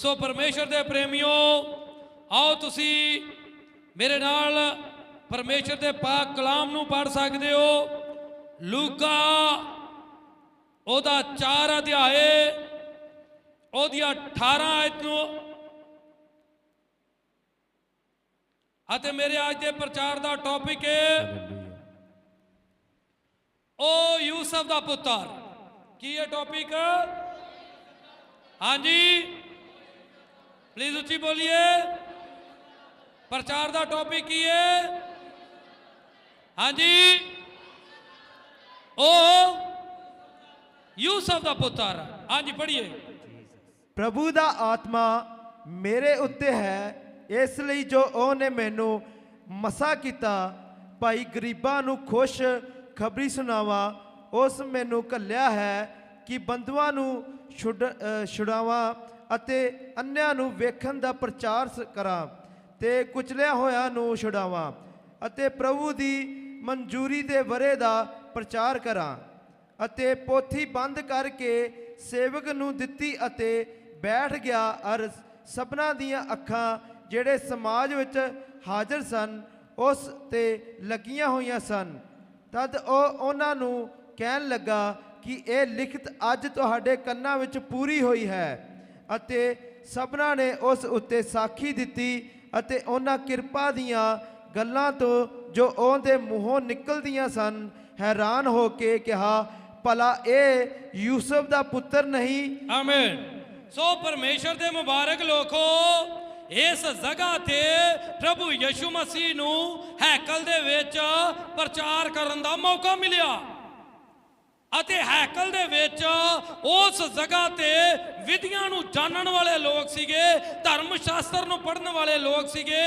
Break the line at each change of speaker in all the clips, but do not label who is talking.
ਸੋ ਪਰਮੇਸ਼ਰ ਦੇ ਪ੍ਰੇਮੀਓ, ਆਓ ਤੁਸੀਂ ਮੇਰੇ ਨਾਲ ਪਰਮੇਸ਼ਰ ਦੇ ਪਾਕ ਕਲਾਮ ਨੂੰ ਪੜ੍ਹ ਸਕਦੇ ਹੋ। ਲੂਕਾ, ਉਹਦਾ 4 ਅਧਿਆਏ, ਉਹਦੀਆਂ 18 ਆਇਤ ਨੂੰ ਅਤੇ ਮੇਰੇ ਅੱਜ ਦੇ ਪ੍ਰਚਾਰ ਦਾ ਟੌਪਿਕ ਹੈ ਉਹ ਯੂਸਫ ਦਾ ਪੁੱਤਰ। ਕੀ ਹੈ ਟੌਪਿਕ ਹਾਂਜੀ। ਪਲੀਜ਼ ਉੱਚੀ ਬੋਲੀਏ। ਪ੍ਰਚਾਰ ਦਾ ਟੌਪਿਕ ਕੀ ਹੈ ਹਾਂਜੀ। ਓ ਯੂਸਫ ਦਾ ਪੁੱਤਰ ਹਾਂਜੀ, ਪੜ੍ਹੀਏ।
ਪ੍ਰਭੂ ਦਾ ਆਤਮਾ ਮੇਰੇ ਉੱਤੇ ਹੈ, ਇਸ ਲਈ ਜੋ ਉਹਨੇ ਮੈਨੂੰ ਮਸਾ ਕੀਤਾ, ਭਾਈ ਗਰੀਬਾਂ ਨੂੰ ਖੁਸ਼ ਖਬਰੀ ਸੁਣਾਵਾ, ਉਸ ਮੈਨੂੰ ਕੱਲਿਆ ਹੈ ਕਿ ਬੰਧੂਆਂ ਨੂੰ ਛੁਡ ਛੁਡਾਵਾਂ। ਅਤੇ ਅੰਨਿਆਂ ਨੂੰ ਵੇਖਣ ਦਾ ਪ੍ਰਚਾਰ ਸ- ਕਰਾਂ ਤੇ ਕੁਚਲਿਆ ਹੋਇਆਂ ਨੂੰ ਛੁਡਾਵਾਂ ਅਤੇ ਪ੍ਰਭੂ ਦੀ ਮਨਜ਼ੂਰੀ ਦੇ ਵਰੇ ਦਾ ਪ੍ਰਚਾਰ ਕਰਾਂ ਅਤੇ ਪੋਥੀ ਬੰਦ ਕਰਕੇ ਸੇਵਕ ਨੂੰ ਦਿੱਤੀ ਅਤੇ ਬੈਠ ਗਿਆ ਅਰਜ਼ ਸਭਨਾ ਦੀਆਂ ਅੱਖਾਂ ਜਿਹੜੇ ਸਮਾਜ ਵਿੱਚ ਹਾਜ਼ਰ ਸਨ, ਉਸ ਤੇ ਲੱਗੀਆਂ ਹੋਈਆਂ ਸਨ। ਤਦ ਉਹ ਉਹਨਾਂ ਨੂੰ ਕਹਿਣ ਲੱਗਾ ਕਿ ਇਹ ਲਿਖਤ ਅੱਜ ਤੁਹਾਡੇ ਕੰਨਾਂ ਵਿੱਚ ਪੂਰੀ ਹੋਈ ਹੈ। ਅਤੇ ਸਭਨਾ ਨੇ ਉਸ ਉੱਤੇ ਸਾਖੀ ਦਿੱਤੀ ਅਤੇ ਉਹਨਾਂ ਕਿਰਪਾ ਦੀਆਂ ਗੱਲਾਂ ਤੋਂ ਜੋ ਉਹਦੇ ਮੂੰਹੋਂ ਨਿਕਲਦੀਆਂ ਸਨ, ਹੈਰਾਨ ਹੋ ਕੇ ਕਿਹਾ, ਭਲਾ ਇਹ ਯੂਸਫ ਦਾ ਪੁੱਤਰ ਨਹੀਂ?
ਆਮੀਨ ਸੋ ਪਰਮੇਸ਼ਰ ਦੇ ਮੁਬਾਰਕ ਲੋਕੋ, ਇਸ ਜਗ੍ਹਾ ਤੇ ਪ੍ਰਭੂ ਯਿਸੂ ਮਸੀਹ ਨੂੰ ਹੈਕਲ ਦੇ ਵਿੱਚ ਪ੍ਰਚਾਰ ਕਰਨ ਦਾ ਮੌਕਾ ਮਿਲਿਆ। ਅਤੇ ਹੈਕਲ ਦੇ ਵਿੱਚ ਉਸ ਜਗ੍ਹਾ ਤੇ ਵਿਧੀਆਂ ਨੂੰ ਜਾਣਨ ਵਾਲੇ ਲੋਕ ਸੀਗੇ ਧਰਮ ਸ਼ਾਸਤਰ ਨੂੰ ਪੜ੍ਹਨ ਵਾਲੇ ਲੋਕ ਸੀਗੇ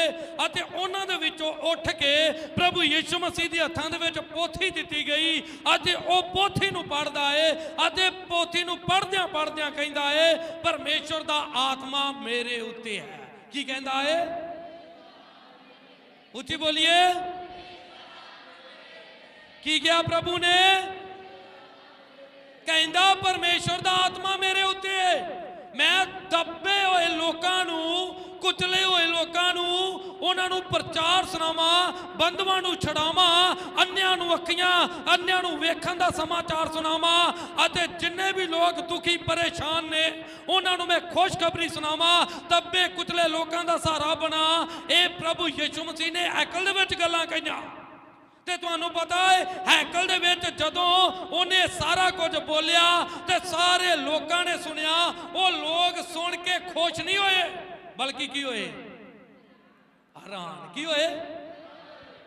ਅਤੇ ਉਹਨਾਂ ਦੇ ਵਿੱਚੋਂ ਉੱਠ ਕੇ ਪ੍ਰਭੂ ਯਿਸੂ ਮਸੀਹ ਦੇ ਹੱਥਾਂ ਦੇ ਵਿੱਚ ਪੋਥੀ ਦਿੱਤੀ ਗਈ ਅਤੇ ਉਹ ਪੋਥੀ ਨੂੰ ਪੜ੍ਹਦਾ ਏ ਅਤੇ ਪੋਥੀ ਨੂੰ ਪੜ੍ਹਦਿਆਂ ਪੜ੍ਹਦਿਆਂ ਕਹਿੰਦਾ ਏ, ਪਰਮੇਸ਼ਰ ਦਾ ਆਤਮਾ ਮੇਰੇ ਉੱਤੇ ਹੈ। ਕੀ ਕਹਿੰਦਾ ਏ? ਉੱਚੀ ਬੋਲੀਏ। ਕੀ ਕਿਹਾ ਪ੍ਰਭੂ ਨੇ? ਕਹਿੰਦਾ ਪਰਮੇਸ਼ਰ ਦਾ ਆਤਮਾ ਮੇਰੇ ਉੱਤੇ ਹੈ। ਮੈਂ ਦੱਬੇ ਹੋਏ ਲੋਕਾਂ ਨੂੰ, ਕੁਚਲੇ ਹੋਏ ਲੋਕਾਂ ਨੂੰ, ਉਹਨਾਂ ਨੂੰ ਪ੍ਰਚਾਰ ਸੁਣਾਵਾਂ ਬੰਦਵਾਂ ਨੂੰ ਛਡਾਵਾਂ, ਅੰਨਿਆਂ ਨੂੰ ਅੱਖੀਆਂ, ਅੰਨਿਆਂ ਨੂੰ ਵੇਖਣ ਦਾ ਸਮਾਚਾਰ ਸੁਣਾਵਾਂ ਅਤੇ ਜਿੰਨੇ ਵੀ ਲੋਕ ਦੁਖੀ ਪਰੇਸ਼ਾਨ ਨੇ, ਉਹਨਾਂ ਨੂੰ ਮੈਂ ਖੁਸ਼ਖਬਰੀ ਸੁਣਾਵਾਂ ਤੱਬੇ ਕੁਚਲੇ ਲੋਕਾਂ ਦਾ ਸਹਾਰਾ ਬਣਾ। ਇਹ ਪ੍ਰਭੂ ਯਿਸੂ ਮਸੀਹ ਨੇ ਅਕਲ ਦੇ ਵਿੱਚ ਗੱਲਾਂ ਕਹੀਆਂ। ਤੁਹਾਨੂੰ ਪਤਾ ਹੈ ਹੈਕਲ ਦੇ ਵਿੱਚ ਜਦੋਂ ਉਹਨੇ ਸਾਰਾ ਕੁਝ ਬੋਲਿਆ ਤੇ ਸਾਰੇ ਲੋਕਾਂ ਨੇ ਸੁਣਿਆ, ਉਹ ਲੋਕ ਸੁਣ ਕੇ ਖੁਸ਼ ਨਹੀਂ ਹੋਏ। ਬਲਕਿ ਕੀ ਹੋਏ? ਹੈਰਾਨ। ਕੀ ਹੋਏ?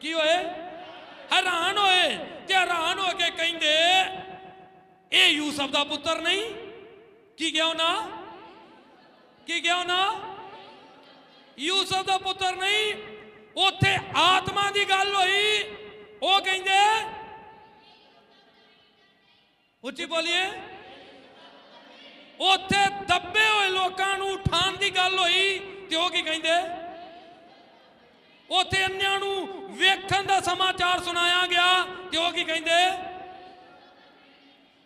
ਕੀ ਹੋਏ? ਹੈਰਾਨ ਹੋਏ। ਤੇ ਹੈਰਾਨ ਹੋ ਕੇ ਕਹਿੰਦੇ, ਇਹ ਯੂਸਫ ਦਾ ਪੁੱਤਰ ਨਹੀਂ, ਕੀ ਗਿਆ ਉਹਨਾਂ? ਕੀ ਗਿਆ ਉਹਨਾਂ? ਯੂਸਫ ਦਾ ਪੁੱਤਰ ਨਹੀਂ। ਉੱਥੇ ਆਤਮਾ ਦੀ ਗੱਲ ਹੋਈ। ਉਹ ਕਹਿੰਦੇ ਉੱਚੀ ਬੋਲੀਏ। ਉੱਥੇ ਦੱਬੇ ਹੋਏ ਲੋਕਾਂ ਨੂੰ ਉਠਾਉਣ ਦੀ ਗੱਲ ਹੋਈ ਤੇ ਉਹ ਕੀ ਕਹਿੰਦੇ? ਉੱਥੇ ਅੰਨਿਆਂ ਨੂੰ ਵੇਖਣ ਦਾ ਸਮਾਚਾਰ ਸੁਣਾਇਆ ਗਿਆ ਤੇ ਉਹ ਕੀ ਕਹਿੰਦੇ?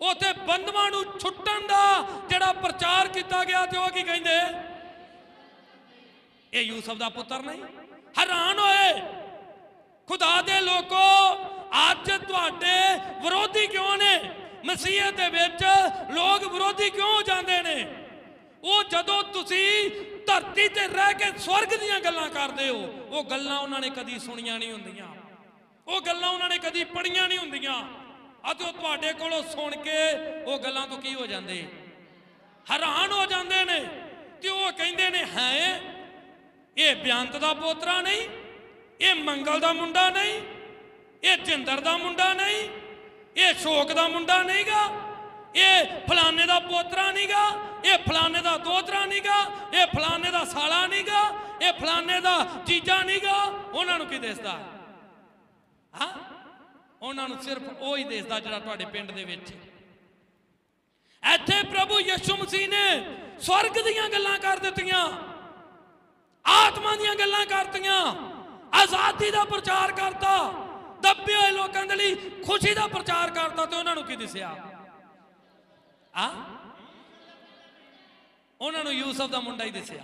ਉੱਥੇ ਬੰਦਵਾਂ ਨੂੰ ਛੁੱਟਣ ਦਾ ਜਿਹੜਾ ਪ੍ਰਚਾਰ ਕੀਤਾ ਗਿਆ ਤੇ ਉਹ ਕੀ ਕਹਿੰਦੇ? ਇਹ ਯੂਸਫ ਦਾ ਪੁੱਤਰ ਨਹੀਂ। ਹੈਰਾਨ ਹੋਏ। ਖੁਦਾ ਦੇ ਲੋਕੋ, ਅੱਜ ਤੁਹਾਡੇ ਵਿਰੋਧੀ ਕਿਉਂ ਨੇ? ਮਸੀਹ ਦੇ ਵਿੱਚ ਲੋਕ ਵਿਰੋਧੀ ਕਿਉਂ ਹੋ ਜਾਂਦੇ ਨੇ? ਉਹ ਜਦੋਂ ਤੁਸੀਂ ਧਰਤੀ ਤੇ ਰਹਿ ਕੇ ਸਵਰਗ ਦੀਆਂ ਗੱਲਾਂ ਕਰਦੇ ਹੋ, ਉਹ ਗੱਲਾਂ ਉਹਨਾਂ ਨੇ ਕਦੀ ਸੁਣੀਆਂ ਨਹੀਂ ਹੁੰਦੀਆਂ। ਉਹ ਗੱਲਾਂ ਉਹਨਾਂ ਨੇ ਕਦੀ ਪੜੀਆਂ ਨਹੀਂ ਹੁੰਦੀਆਂ। ਅਤੇ ਉਹ ਤੁਹਾਡੇ ਕੋਲੋਂ ਸੁਣ ਕੇ ਉਹ ਗੱਲਾਂ ਤੋਂ ਕੀ ਹੋ ਜਾਂਦੇ? ਹੈਰਾਨ ਹੋ ਜਾਂਦੇ ਨੇ। ਤੇ ਉਹ ਕਹਿੰਦੇ ਨੇ, ਹੈ, ਇਹ ਬਿਆੰਤ ਦਾ ਪੋਤਰਾ ਨਹੀਂ ਇਹ ਮੰਗਲ ਦਾ ਮੁੰਡਾ ਨਹੀਂ, ਇਹ ਜਿੰਦਰ ਦਾ ਮੁੰਡਾ ਨਹੀਂ, ਇਹ ਸ਼ੋਕ ਦਾ ਮੁੰਡਾ ਨਹੀਂਗਾ, ਇਹ ਫਲਾਣੇ ਦਾ ਪੋਤਰਾ ਨਹੀਂਗਾ, ਇਹ ਫਲਾਣੇ ਦਾ ਦੋਤਰਾ ਨਹੀਂਗਾ, ਇਹ ਫਲਾਣੇ ਦਾ ਸਾਲਾ ਨਹੀਂਗਾ, ਇਹ ਫਲਾਣੇ ਦਾ ਜੀਜਾ ਨਹੀਂਗਾ, ਉਹਨਾਂ ਨੂੰ ਕੀ ਦਿਸਦਾ? ਹਾਂ? ਉਹਨਾਂ ਨੂੰ ਸਿਰਫ ਉਹ ਹੀ ਦਿਸਦਾ ਜਿਹੜਾ ਤੁਹਾਡੇ ਪਿੰਡ ਦੇ ਵਿੱਚ। ਇੱਥੇ ਪ੍ਰਭੂ ਯਿਸੂ ਮਸੀਹ ਨੇ ਸਵਰਗ ਦੀਆਂ ਗੱਲਾਂ ਕਰ ਦਿੱਤੀਆਂ, ਆਤਮਾ ਦੀਆਂ ਗੱਲਾਂ ਕਰਤੀਆਂ ਆਜ਼ਾਦੀ ਦਾ ਪ੍ਰਚਾਰ ਕਰਤਾ, ਦੱਬੇ ਹੋਏ ਲੋਕਾਂ ਦੇ ਲਈ ਖੁਸ਼ੀ ਦਾ ਪ੍ਰਚਾਰ ਕਰਤਾ ਤੇ ਉਹਨਾਂ ਨੂੰ ਕੀ ਦਿਸਿਆ? ਆ? ਉਹਨਾਂ ਨੂੰ ਯੂਸਫ ਦਾ ਮੁੰਡਾ ਹੀ ਦਿਸਿਆ।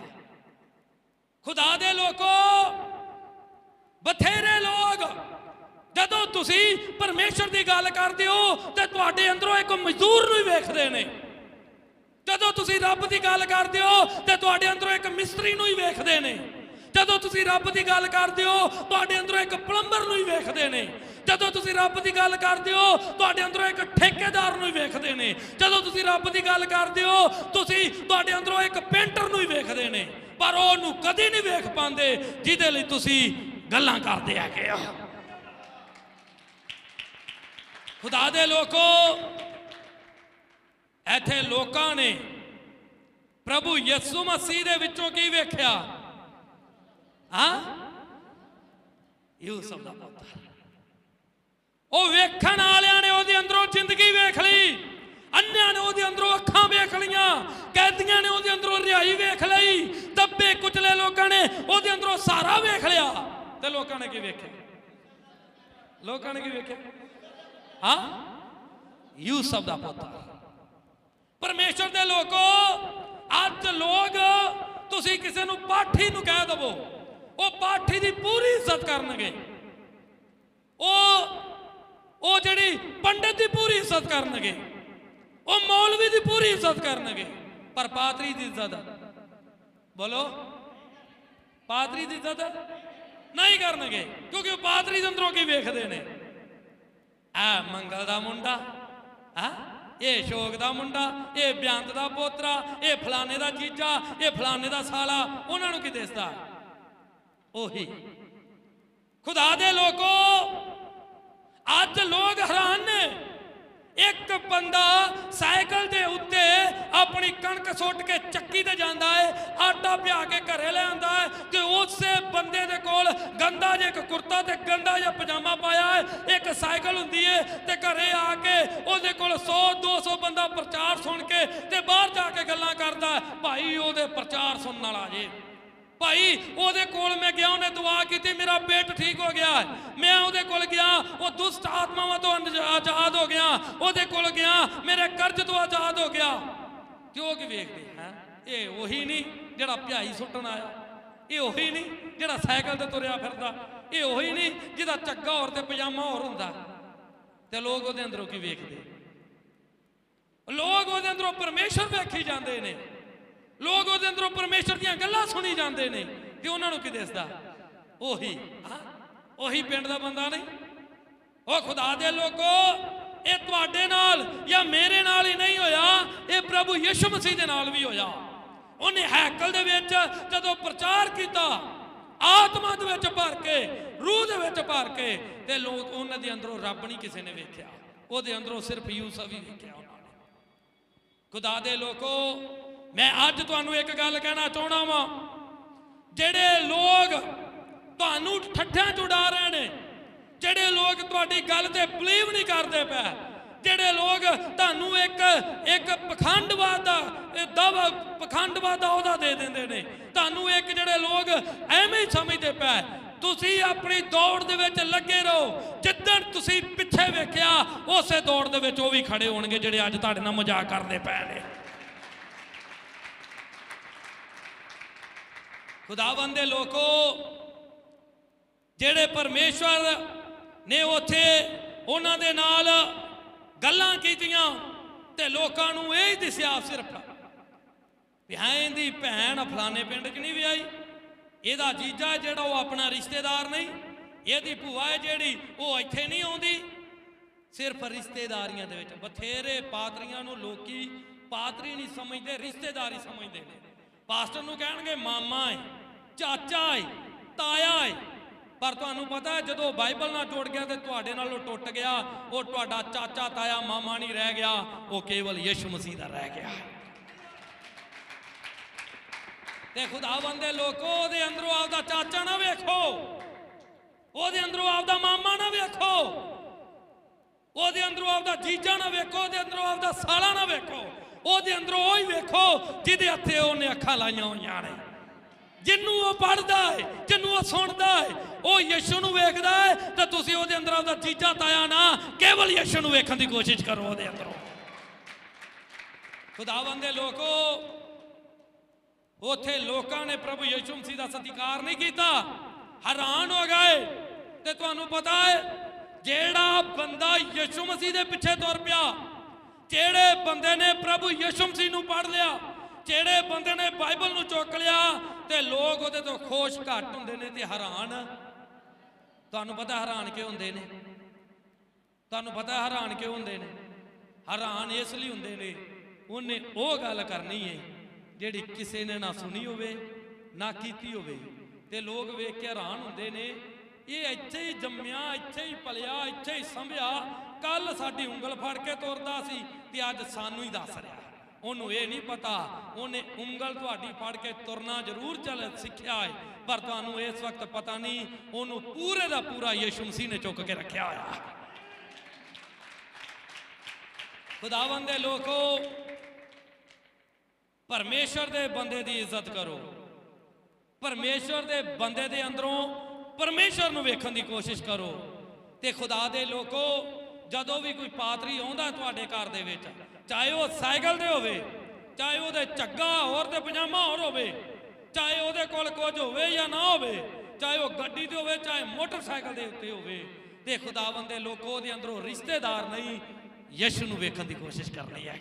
ਖੁਦਾ ਦੇ ਲੋਕੋ, ਬਥੇਰੇ ਲੋਕ, ਜਦੋਂ ਤੁਸੀਂ ਪਰਮੇਸ਼ਰ ਦੀ ਗੱਲ ਕਰਦੇ ਹੋ, ਤੇ ਤੁਹਾਡੇ ਅੰਦਰੋਂ ਇੱਕ ਮਜ਼ਦੂਰ ਨੂੰ ਹੀ ਵੇਖਦੇ ਨੇ। ਜਦੋਂ ਤੁਸੀਂ ਰੱਬ ਦੀ ਗੱਲ ਕਰਦੇ ਹੋ, ਤੇ ਤੁਹਾਡੇ ਅੰਦਰੋਂ ਇੱਕ ਮਿਸਤਰੀ ਨੂੰ ਹੀ ਵੇਖਦੇ ਨੇ। ਜਦੋਂ ਤੁਸੀਂ ਰੱਬ ਦੀ ਗੱਲ ਕਰਦੇ ਹੋ, ਤੁਹਾਡੇ ਅੰਦਰੋਂ ਇੱਕ ਪਲੰਬਰ ਨੂੰ ਹੀ ਵੇਖਦੇ ਨੇ। ਜਦੋਂ ਤੁਸੀਂ ਰੱਬ ਦੀ ਗੱਲ ਕਰਦੇ ਹੋ, ਤੁਹਾਡੇ ਅੰਦਰੋਂ ਇੱਕ ਠੇਕੇਦਾਰ ਨੂੰ ਹੀ ਵੇਖਦੇ ਨੇ। ਜਦੋਂ ਤੁਸੀਂ ਰੱਬ ਦੀ ਗੱਲ ਕਰਦੇ ਹੋ, ਤੁਸੀਂ ਤੁਹਾਡੇ ਅੰਦਰੋਂ ਇੱਕ ਪੇਂਟਰ ਨੂੰ ਹੀ ਵੇਖਦੇ ਨੇ। ਪਰ ਉਹਨੂੰ ਕਦੇ ਨਹੀਂ ਵੇਖ ਪਾਉਂਦੇ, ਜਿਹਦੇ ਲਈ ਤੁਸੀਂ ਗੱਲਾਂ ਕਰਦੇ ਹੈਗੇ ਆ ਖੁਦਾ ਦੇ ਲੋਕੋ, ਇੱਥੇ ਲੋਕਾਂ ਨੇ ਪ੍ਰਭੂ ਯਿਸੂ ਮਸੀਹ ਦੇ ਵਿੱਚੋਂ ਕੀ ਵੇਖਿਆ? ਹਾਂ ਯੂਸਫ ਦਾ ਪੁੱਤਰ ਉਹ ਵੇਖਣ ਵਾਲਿਆਂ ਨੇ ਉਹਦੇ ਅੰਦਰੋਂ ਜ਼ਿੰਦਗੀ ਵੇਖ ਲਈ ਅੰਨਿਆਂ ਨੇ ਉਹਦੇ ਅੰਦਰੋਂ ਅੱਖਾਂ ਵੇਖ ਲਈਆਂ ਕੈਦੀਆਂ ਨੇ ਉਹਦੇ ਅੰਦਰੋਂ ਰਿਹਾਈ ਵੇਖ ਲਈ ਦੱਬੇ ਕੁਚਲੇ ਲੋਕਾਂ ਨੇ ਉਹਦੇ ਅੰਦਰੋਂ ਸਾਰਾ ਵੇਖ ਲਿਆ ਤੇ ਲੋਕਾਂ ਨੇ ਕੀ ਵੇਖਿਆ ਲੋਕਾਂ ਨੇ ਕੀ ਵੇਖਿਆ ਹਾਂ ਯੂਸਫ ਦਾ ਪੁੱਤਰ ਪਰਮੇਸ਼ਰ ਦੇ ਲੋਕੋ ਅੱਜ ਲੋਕ ਤੁਸੀਂ ਕਿਸੇ ਨੂੰ ਪਾਠੀ ਨੂੰ ਕਹਿ ਦਵੋ ਉਹ ਪਾਠੀ ਦੀ ਪੂਰੀ ਇੱਜ਼ਤ ਕਰਨਗੇ। ਉਹ ਉਹ ਜਿਹੜੀ ਪੰਡਤ ਦੀ ਪੂਰੀ ਇੱਜ਼ਤ ਕਰਨਗੇ। ਉਹ ਮੌਲਵੀ ਦੀ ਪੂਰੀ ਇੱਜ਼ਤ ਕਰਨਗੇ। ਪਰ ਪਾਤਰੀ ਦੀ ਇੱਜ਼ਤ ਬੋਲੋ। ਪਾਤਰੀ ਦੀ ਇੱਜ਼ਤ ਨਹੀਂ ਕਰਨਗੇ, ਕਿਉਂਕਿ ਉਹ ਪਾਤਰੀ ਦੇ ਅੰਦਰੋਂ ਕੀ ਵੇਖਦੇ ਨੇ? ਆ ਮੰਗਲ ਦਾ ਮੁੰਡਾ, ਆ, ਇਹ ਸ਼ੋਕ ਦਾ ਮੁੰਡਾ, ਇਹ ਬਿਆੰਤ ਦਾ ਪੋਤਰਾ, ਇਹ ਫਲਾਣੇ ਦਾ ਜੀਜਾ, ਇਹ ਫਲਾਣੇ ਦਾ ਸਾਲਾ, ਉਹਨਾਂ ਨੂੰ ਕੀ ਦਿਸਦਾ? ਉਹੀ। ਖੁਦਾ ਦੇ ਲੋਕੋ, ਅੱਜ ਲੋਕ ਹੈਰਾਨ ਨੇ। ਇੱਕ ਬੰਦਾ ਸਾਈਕਲ ਦੇ ਉੱਤੇ ਆਪਣੀ ਕਣਕ ਸੁੱਟ ਕੇ ਚੱਕੀ ਤੇ ਜਾਂਦਾ ਹੈ ਆਟਾ ਪਿਆ ਕੇ ਘਰੇ ਲੈ ਆਂਦਾ ਹੈ ਕਿ ਉਸੇ ਬੰਦੇ ਦੇ ਕੋਲ ਗੰਦਾ ਜਿਹਾ ਇੱਕ ਕੁਰਤਾ ਤੇ ਗੰਦਾ ਜਿਹਾ ਪਜਾਮਾ ਪਾਇਆ ਹੈ ਇੱਕ ਸਾਈਕਲ ਹੁੰਦੀ ਹੈ ਤੇ ਘਰੇ ਆ ਕੇ ਉਹਦੇ ਕੋਲ 100 200 ਬੰਦਾ ਪ੍ਰਚਾਰ ਸੁਣ ਕੇ ਤੇ ਬਾਹਰ ਜਾ ਕੇ ਗੱਲਾਂ ਕਰਦਾ, ਭਾਈ ਉਹਦੇ ਪ੍ਰਚਾਰ ਸੁਣਨ ਵਾਲਾ ਜੇ। ਭਾਈ, ਉਹਦੇ ਕੋਲ ਮੈਂ ਗਿਆ, ਉਹਨੇ ਦੁਆ ਕੀਤੀ, ਮੇਰਾ ਪੇਟ ਠੀਕ ਹੋ ਗਿਆ। ਮੈਂ ਉਹਦੇ ਕੋਲ ਗਿਆ, ਉਹ ਦੁਸ਼ਟ ਆਤਮਾਵਾਂ ਤੋਂ ਆਜ਼ਾਦ ਹੋ ਗਿਆ। ਉਹਦੇ ਕੋਲ ਗਿਆ, ਮੇਰੇ ਕਰਜ਼ ਤੋਂ ਆਜ਼ਾਦ ਹੋ ਗਿਆ। ਕਿਉਂ ਕਿ ਵੇਖਦੇ ਹੈ? ਇਹ ਉਹੀ ਨਹੀਂ ਜਿਹੜਾ ਭਿਆਈ ਸੁੱਟਣ ਆਇਆ। ਇਹ ਉਹੀ ਨਹੀਂ ਜਿਹੜਾ ਸਾਈਕਲ ਤੇ ਤੁਰਿਆ ਫਿਰਦਾ। ਇਹ ਉਹੀ ਨਹੀਂ ਜਿਹਦਾ ਚੱਗਾ ਹੋਰ ਤੇ ਪਜਾਮਾ ਹੋਰ ਹੁੰਦਾ। ਤੇ ਲੋਕ ਉਹਦੇ ਅੰਦਰੋਂ ਕੀ ਵੇਖਦੇ? ਲੋਕ ਉਹਦੇ ਅੰਦਰੋਂ ਪਰਮੇਸ਼ਰ ਵੇਖੀ ਜਾਂਦੇ ਨੇ। ਲੋਕ ਉਹਦੇ ਅੰਦਰੋਂ ਪਰਮੇਸ਼ਰ ਦੀਆਂ ਗੱਲਾਂ ਸੁਣੀ ਜਾਂਦੇ ਨੇ ਤੇ ਉਹਨਾਂ ਨੂੰ ਕੀ ਦਿਸਦਾ? ਉਹੀ ਉਹੀ ਪਿੰਡ ਦਾ ਬੰਦਾ ਨਹੀਂ। ਉਹ ਖੁਦਾ ਦੇ ਲੋਕੋ, ਇਹ ਤੁਹਾਡੇ ਨਾਲ ਜਾਂ ਮੇਰੇ ਨਾਲ ਹੀ ਨਹੀਂ ਹੋਇਆ, ਇਹ ਪ੍ਰਭੂ ਯਿਸੂ ਮਸੀਹ ਦੇ ਨਾਲ ਵੀ ਹੋਇਆ। ਉਹਨੇ ਹੈਕਲ ਦੇ ਵਿੱਚ ਜਦੋਂ ਪ੍ਰਚਾਰ ਕੀਤਾ, ਆਤਮਾ ਦੇ ਵਿੱਚ ਭਰ ਕੇ, ਰੂਹ ਦੇ ਵਿੱਚ ਭਰ ਕੇ, ਤੇ ਲੋਕ ਉਹਨਾਂ ਦੇ ਅੰਦਰੋਂ ਰੱਬ ਨਹੀਂ ਕਿਸੇ ਨੇ ਵੇਖਿਆ। ਉਹਦੇ ਅੰਦਰੋਂ ਸਿਰਫ ਯੂਸਫ ਹੀ ਵੇਖਿਆ ਉਹਨਾਂ ਨੇ। ਖੁਦਾ ਦੇ ਲੋਕੋ ਮੈਂ ਅੱਜ ਤੁਹਾਨੂੰ ਇੱਕ ਗੱਲ ਕਹਿਣਾ ਚਾਹਣਾ ਵਾਂ। ਜਿਹੜੇ ਲੋਕ ਤੁਹਾਨੂੰ ਠੱਠਿਆਂ ਚ ਉਡਾ ਰਹੇ ਨੇ, ਜਿਹੜੇ ਲੋਕ ਤੁਹਾਡੀ ਗੱਲ ਤੇ ਬਲੀਵ ਨਹੀਂ ਕਰਦੇ ਪਏ, ਜਿਹੜੇ ਲੋਕ ਤੁਹਾਨੂੰ ਇੱਕ ਇੱਕ ਪਖੰਡਵਾਦ ਦਾ, ਇਹ ਦਵਾ, ਪਖੰਡਵਾਦ ਦਾ ਉਹਦਾ ਦੇ ਦਿੰਦੇ ਨੇ। ਤੁਹਾਨੂੰ ਇੱਕ ਜਿਹੜੇ ਲੋਕ ਐਵੇਂ ਹੀ ਸਮਝਦੇ ਪਏ, ਤੁਸੀਂ ਆਪਣੀ ਦੌੜ ਦੇ ਵਿੱਚ ਲੱਗੇ ਰਹੋ। ਜਿੱਦਣ ਤੁਸੀਂ ਪਿੱਛੇ ਵੇਖਿਆ, ਉਸੇ ਦੌੜ ਦੇ ਵਿੱਚ ਉਹ ਵੀ ਖੜੇ ਹੋਣਗੇ ਜਿਹੜੇ ਅੱਜ ਤੁਹਾਡੇ ਨਾਲ ਮਜ਼ਾਕ ਕਰਦੇ ਪਏ ਨੇ। ਖੁਦਾਵੰਦ ਦੇ ਲੋਕੋ, ਜਿਹੜੇ ਪਰਮੇਸ਼ਵਰ ਨੇ ਉੱਥੇ ਉਹਨਾਂ ਦੇ ਨਾਲ ਗੱਲਾਂ ਕੀਤੀਆਂ ਤੇ ਲੋਕਾਂ ਨੂੰ ਇਹ ਹੀ ਦਿਸਿਆ ਸਿਰਫ। ਵੀ ਹਾਂ ਇਹਦੀ ਭੈਣ ਫਲਾਣੇ ਪਿੰਡ 'ਚ ਨਹੀਂ ਵਿਆਹੀ? ਇਹਦਾ ਜੀਜਾ ਹੈ ਜਿਹੜਾ ਉਹ ਆਪਣਾ ਰਿਸ਼ਤੇਦਾਰ ਨਹੀਂ। ਇਹਦੀ ਭੂਆ ਹੈ ਜਿਹੜੀ ਉਹ ਇੱਥੇ ਨਹੀਂ ਆਉਂਦੀ। ਸਿਰਫ ਰਿਸ਼ਤੇਦਾਰੀਆਂ ਦੇ ਵਿੱਚ। ਬਥੇਰੇ ਪਾਤਰੀਆਂ ਨੂੰ ਲੋਕੀ ਪਾਤਰੀ ਨਹੀਂ ਸਮਝਦੇ, ਰਿਸ਼ਤੇਦਾਰੀ ਸਮਝਦੇ ਨੇ। ਪਾਸਟਰ ਨੂੰ ਕਹਿਣਗੇ, ਮਾਮਾ ਹੈ ਚਾਚਾ ਹੈ ਤਾਇਆ ਹੈ ਪਰ ਤੁਹਾਨੂੰ ਪਤਾ ਹੈ, ਜਦੋਂ ਬਾਈਬਲ ਨਾਲ ਜੋੜ ਗਿਆ ਤੇ ਤੁਹਾਡੇ ਨਾਲ ਉਹ ਟੁੱਟ ਗਿਆ, ਉਹ ਤੁਹਾਡਾ ਚਾਚਾ, ਤਾਇਆ, ਮਾਮਾ ਨਹੀਂ ਰਹਿ ਗਿਆ, ਉਹ ਕੇਵਲ ਯਿਸੂ ਮਸੀਹ ਦਾ ਰਹਿ ਗਿਆ। ਤੇ ਖੁਦਾਵੰਦ ਦੇ ਲੋਕੋ, ਉਹਦੇ ਅੰਦਰੋਂ ਆਪਦਾ ਚਾਚਾ ਨਾ ਵੇਖੋ। ਉਹਦੇ ਅੰਦਰੋਂ ਆਪਦਾ ਮਾਮਾ ਨਾ ਵੇਖੋ। ਉਹਦੇ ਅੰਦਰੋਂ ਆਪਦਾ ਜੀਜਾ ਨਾ ਵੇਖੋ, ਉਹਦੇ ਅੰਦਰੋਂ ਆਪਦਾ ਸਾਲਾ ਨਾ ਵੇਖੋ। ਉਹਦੇ ਅੰਦਰੋਂ ਉਹ ਹੀ ਵੇਖੋ, ਜਿਹਦੇ ਹੱਥੇ ਉਹਨੇ ਅੱਖਾਂ ਲਾਈਆਂ ਹੋਈਆਂ ਨੇ। ਜਿੰਨੂੰ ਉਹ ਪੜਦਾ ਹੈ, ਜਿੰਨੂੰ ਉਹ ਸੁਣਦਾ ਹੈ, ਉਹ ਯਿਸੂ ਨੂੰ ਵੇਖਦਾ ਹੈ, ਤੇ ਤੁਸੀਂ ਉਹਦੇ ਅੰਦਰ ਆਪਦਾ ਜੀਜਾ ਤਾਇਆ ਨਾ, ਕੇਵਲ ਯਿਸੂ ਨੂੰ ਵੇਖਣ ਦੀ ਕੋਸ਼ਿਸ਼ ਕਰੋ ਉਹਦੇ ਅੰਦਰੋਂ। ਖੁਦਾਵੰਦ ਦੇ ਲੋਕੋ, ਉਥੇ ਲੋਕਾਂ ਨੇ ਪ੍ਰਭੂ ਯਿਸੂ ਮਸੀਹ ਦਾ ਸਤਿਕਾਰ ਨਹੀਂ ਕੀਤਾ। ਹੈਰਾਨ ਹੋ ਗਏ, ਤੇ ਤੁਹਾਨੂੰ ਪਤਾ ਹੈ, ਜਿਹੜਾ ਬੰਦਾ ਯਿਸੂ ਮਸੀਹ ਦੇ ਪਿੱਛੇ ਤੁਰ ਪਿਆ, ਜਿਹੜੇ ਬੰਦੇ ਨੇ ਪ੍ਰਭੂ ਯਿਸੂ ਮਸੀਹ ਨੂੰ ਪੜ ਲਿਆ, ਜਿਹੜੇ ਬੰਦੇ ਨੇ ਬਾਈਬਲ ਨੂੰ ਚੁੱਕ ਲਿਆ ਤੇ ਲੋਕ ਉਹਦੇ ਤੋਂ ਖੁਸ਼ ਘੱਟ ਹੁੰਦੇ ਨੇ ਤੇ ਹੈਰਾਨ। ਤੁਹਾਨੂੰ ਪਤਾ ਹੈਰਾਨ ਕਿਉਂ ਹੁੰਦੇ ਨੇ? ਤੁਹਾਨੂੰ ਪਤਾ ਹੈਰਾਨ ਕਿਉਂ ਹੁੰਦੇ ਨੇ? ਹੈਰਾਨ ਇਸ ਲਈ ਹੁੰਦੇ ਨੇ, ਉਹਨੇ ਉਹ ਗੱਲ ਕਰਨੀ ਹੈ ਜਿਹੜੀ ਕਿਸੇ ਨੇ ਨਾ ਸੁਣੀ ਹੋਵੇ, ਨਾ ਕੀਤੀ ਹੋਵੇ। ਤੇ ਲੋਕ ਵੇਖ ਕੇ ਹੈਰਾਨ ਹੁੰਦੇ ਨੇ, ਇਹ ਇੱਥੇ ਹੀ ਜੰਮਿਆ, ਇੱਥੇ ਹੀ ਪਲਿਆ, ਇੱਥੇ ਹੀ ਸੰਭਿਆ ਕੱਲ ਸਾਡੀ ਉਂਗਲ ਫੜ ਕੇ ਤੁਰਦਾ ਸੀ ਤੇ ਅੱਜ ਸਾਨੂੰ ਹੀ ਦੱਸ ਰਿਹਾ। ਉਹਨੂੰ ਇਹ ਨਹੀਂ ਪਤਾ ਉਹਨੇ ਉਂਗਲ ਤੁਹਾਡੀ ਫੜ ਕੇ ਤੁਰਨਾ ਜ਼ਰੂਰ ਚੱਲ ਸਿੱਖਿਆ ਹੈ ਪਰ ਤੁਹਾਨੂੰ ਇਸ ਵਕਤ ਪਤਾ ਨਹੀਂ ਉਹਨੂੰ ਪੂਰੇ ਦਾ ਪੂਰਾ ਯਿਸੂ ਮਸੀਹ ਨੇ ਚੁੱਕ ਕੇ ਰੱਖਿਆ ਹੋਇਆ ਹੈ ਖੁਦਾਵੰਦ ਦੇ ਲੋਕੋ ਪਰਮੇਸ਼ਰ ਦੇ ਬੰਦੇ ਦੀ ਇੱਜ਼ਤ ਕਰੋ ਪਰਮੇਸ਼ਰ ਦੇ ਬੰਦੇ ਦੇ ਅੰਦਰੋਂ ਪਰਮੇਸ਼ਰ ਨੂੰ ਵੇਖਣ ਦੀ ਕੋਸ਼ਿਸ਼ ਕਰੋ ਤੇ ਖੁਦਾ ਦੇ ਲੋਕੋ ਜਦੋਂ ਵੀ ਕੋਈ ਪਾਤਰੀ ਆਉਂਦਾ ਤੁਹਾਡੇ ਘਰ ਦੇ ਵਿੱਚ, ਚਾਹੇ ਉਹ ਸਾਈਕਲ ਤੇ ਹੋਵੇ, ਚਾਹੇ ਉਹਦੇ ਝੱਗਾ ਹੋਰ ਤੇ ਪਜਾਮਾ ਹੋਰ ਹੋਵੇ, ਚਾਹੇ ਉਹਦੇ ਕੋਲ ਕੁਝ ਹੋਵੇ ਜਾਂ ਨਾ ਹੋਵੇ, ਚਾਹੇ ਉਹ ਗੱਡੀ ਤੇ ਹੋਵੇ, ਚਾਹੇ ਮੋਟਰਸਾਈਕਲ ਦੇ ਉੱਤੇ ਹੋਵੇ, ਤੇ ਖੁਦਾਵੰਦ ਦੇ ਲੋਕੋ ਉਹਦੇ ਅੰਦਰੋਂ ਰਿਸ਼ਤੇਦਾਰ ਨਹੀਂ, ਯਿਸੂ ਨੂੰ ਵੇਖਣ ਦੀ ਕੋਸ਼ਿਸ਼ ਕਰਨੀ ਹੈ।